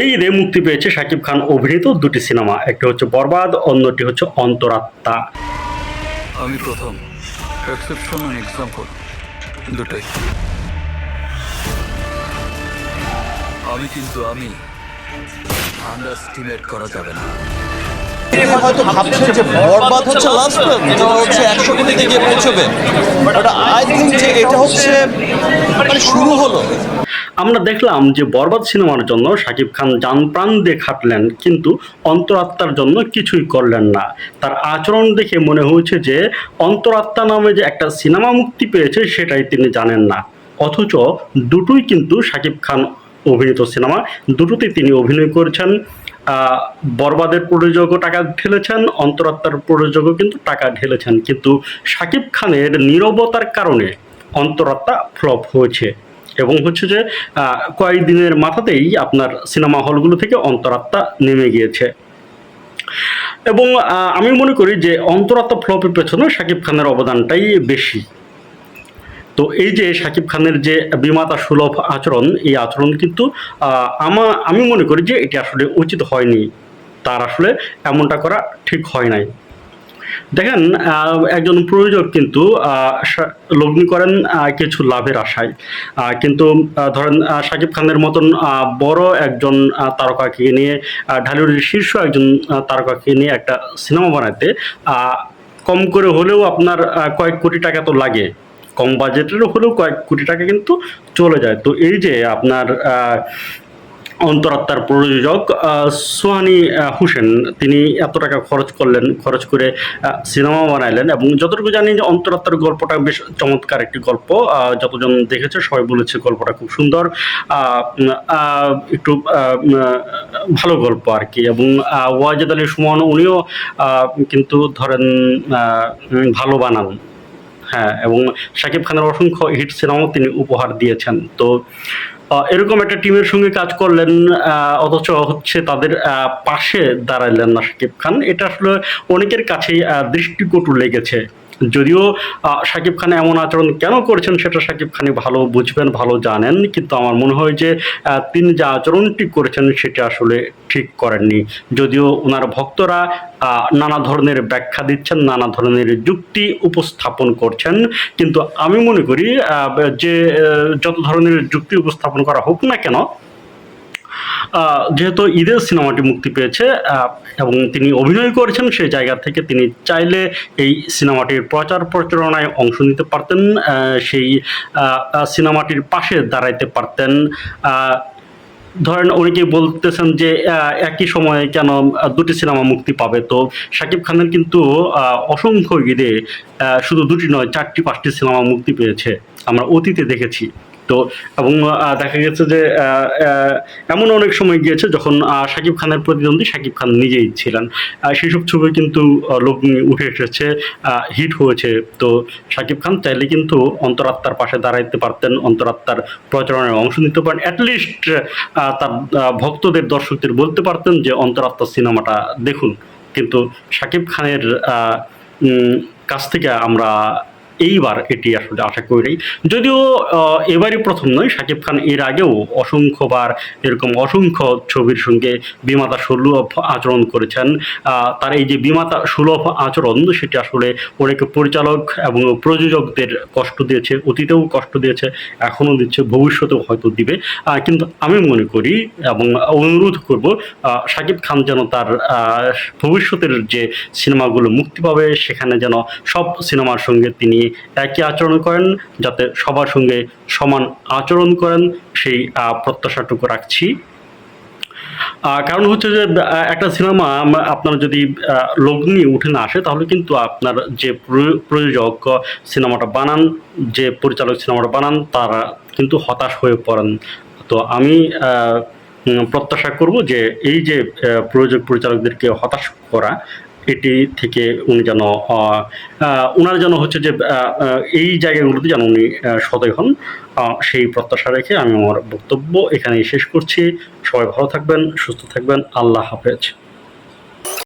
এই ঈদে মুক্তি পেয়েছে শাকিব খান অভিনীত দুটি সিনেমা, একটি হচ্ছে বরবাদ, অন্যটি হচ্ছে অন্তরাত্মা। আমি প্রথম। এক্সেপশন এক্সাম্পল দুটোই। আমি কিন্তু আমি। আন্ডারস্টিমেট করা যাবে না। হয়তো যে বরবাদ হচ্ছে লাস্ট ফিল্ম যেটা হচ্ছে একশো কোটিতে গিয়ে পৌঁছবে। বাট আই থিঙ্ক যে এটা হচ্ছে মানে শুরু হলো। আমরা দেখলাম যে বরবাদ সিনেমার জন্য শাকিব খান যান প্রাণ দিয়ে খাটলেন, কিন্তু অন্তরাত্মার জন্য কিছুই করলেন না। তার আচরণ দেখে মনে হয়েছে যে অন্তরাত্মা নামে যে একটা সিনেমা মুক্তি পেয়েছে, সেটাই তিনি জানেন না। অথচ দুটোই কিন্তু শাকিব খান অভিনীত সিনেমা, দুটোতেই তিনি অভিনয় করেছেন। বরবাদের প্রযোজকও টাকা ঢেলেছেন, অন্তরাত্মার প্রযোজকও কিন্তু টাকা ঢেলেছেন। কিন্তু শাকিব খানের নীরবতার কারণে অন্তরাত্মা ফ্লপ হয়েছে এবং হচ্ছে যে কয়েকদিনের মাথাতেই আপনার সিনেমা হলগুলো থেকে অন্তরাত্মা নেমে গিয়েছে। এবং আমি মনে করি যে অন্তরাত্মা ফ্লপের পেছনে শাকিব খানের অবদানটাই বেশি। তো এই যে শাকিব খানের যে বিমাতা সুলভ আচরণ, এই আচরণ কিন্তু আমা, আমি মনে করি যে এটি আসলে উচিত হয়নি। তার আসলে এমনটা করা ঠিক হয় নাই। দেখেন একজন প্রযোজক কিন্তু লগ্নি করেন কিছু লাভের আশায়। কিন্তু ধরেন শাকিব খানের মতন বড় একজন তারকাকে নিয়ে ঢালিউডের শীর্ষ একজন তারকাকে নিয়ে একটা সিনেমা বানাতে কম করে হলেও আপনার কয়েক কোটি টাকা তো লাগে। কম বাজেটের হলেও কয়েক কোটি টাকা কিন্তু চলে যায়। তো এই যে আপনার অন্তরাত্মার প্রযোজক সোহানি হোসেন, তিনি এত টাকা খরচ করলেন, খরচ করে সিনেমা বানাইলেন এবং যতটুকু জানি যে অন্তরাত্মার গল্পটা বেশ চমৎকার একটি গল্প যতজন দেখেছে সবাই বলেছে গল্পটা খুব সুন্দর একটু ভালো গল্প আর কি এবং ওয়াজেদ আলী সুমন, উনিও কিন্তু ধরেন ভালো বানান। হ্যাঁ এবং শাকিব খানের অসংখ্য হিট সিনেমাও তিনি উপহার দিয়েছেন। তো এরকম একটা টিমের সঙ্গে কাজ করলেন অথচ হচ্ছে তাদের পাশে দাঁড়াইলেন না শাকিব খান। এটা আসলে অনেকের কাছেই দৃষ্টিকটু লেগেছে। যদিও শাকিব খান এমন আচরণ কেন করেছেন সেটা শাকিব খানই ভালো বুঝবেন, ভালো জানেন। কিন্তু আমার মনে হয় যে তিনি যে আচরণটি করেছেন সেটা আসলে ঠিক করেননি। যদিও ওনার ভক্তরা নানা ধরনের ব্যাখ্যা দিচ্ছেন, নানা ধরনের যুক্তি উপস্থাপন করছেন। কিন্তু আমি মনে করি যে যত ধরনের যুক্তি উপস্থাপন করা হোক না কেন যেহেতু ঈদের সিনেমাটি মুক্তি পেয়েছে এবং তিনি অভিনয় করেছেন, সেই জায়গা থেকে তিনি চাইলে এই সিনেমাটির প্রচার প্রচারণায় অংশ নিতে পারতেন সেই সিনেমাটির পাশে দাঁড়াইতে পারতেন। ধরেন অনেকে বলতেছেন যে একই সময়ে কেন দুটি সিনেমা মুক্তি পাবে? তো শাকিব খানের কিন্তু অসংখ্য ঈদে শুধু দুটি নয়, চারটি, পাঁচটি সিনেমা মুক্তি পেয়েছে। আমরা অতীতে দেখেছি। তো, এবং দেখা গেছে যে এমন অনেক সময় গিয়েছে যখন শাকিব খানের প্রতিদ্বন্দ্বী শাকিব খান নিজেই ছিলেন। সেসব ছবি কিন্তু লোক উঠে এসেছে হিট হয়েছে। তো শাকিব খান চাইলে কিন্তু অন্তরাত্মার পাশে দাঁড়াইতে পারতেন, অন্তরাত্মার প্রচারণায় অংশ নিতে পারেন। অ্যাটলিস্ট তার ভক্তদের, দর্শকদের বলতে পারতেন যে, অন্তরাত্মা সিনেমাটা দেখুন। কিন্তু শাকিব খানের কাছ থেকে আমরা এইবার এটি আসলে আশা করি যদিও এবারই প্রথম নয়, শাকিব খান এর আগেও অসংখ্যবার এরকম অসংখ্য ছবির সঙ্গে বিমাতা সুলভ আচরণ করেছেন। তার এই যে বিমাতা সুলভ আচরণ, সেটি আসলে অনেক পরিচালক এবং প্রযোজকদের কষ্ট দিয়েছে, অতীতেও কষ্ট দিয়েছে, এখনও দিচ্ছে, ভবিষ্যতেও হয়তো দিবে। কিন্তু আমি মনে করি এবং অনুরোধ করব শাকিব খান যেন তার ভবিষ্যতের যে সিনেমাগুলো মুক্তি পাবে, সেখানে যেন সব সিনেমার সঙ্গে তিনি একই আচরণ করেন, যাতে সবার সঙ্গে সমান আচরণ করেন, সেই প্রত্যাশাটুকু রাখছি। কারণ হচ্ছে যে একটা সিনেমা আপনার যদি লগ্নি উঠে না আসে, তাহলে কিন্তু আপনার যে প্রযোজক সিনেমাটা বানান, যে পরিচালক সিনেমাটা বানান, তারা কিন্তু হতাশ হয়ে পড়েন। তো আমি প্রত্যাশা করব যে, এই যে প্রযোজক পরিচালকদেরকে হতাশ করা এটি থেকে উনি যেন ওনার যেন হচ্ছে যে এই জায়গাগুলোতে যেন উনি সদয় হন সেই প্রত্যাশা রেখে আমি আমার বক্তব্য এখানেই শেষ করছি। সবাই ভালো থাকবেন, সুস্থ থাকবেন। আল্লাহ হাফেজ।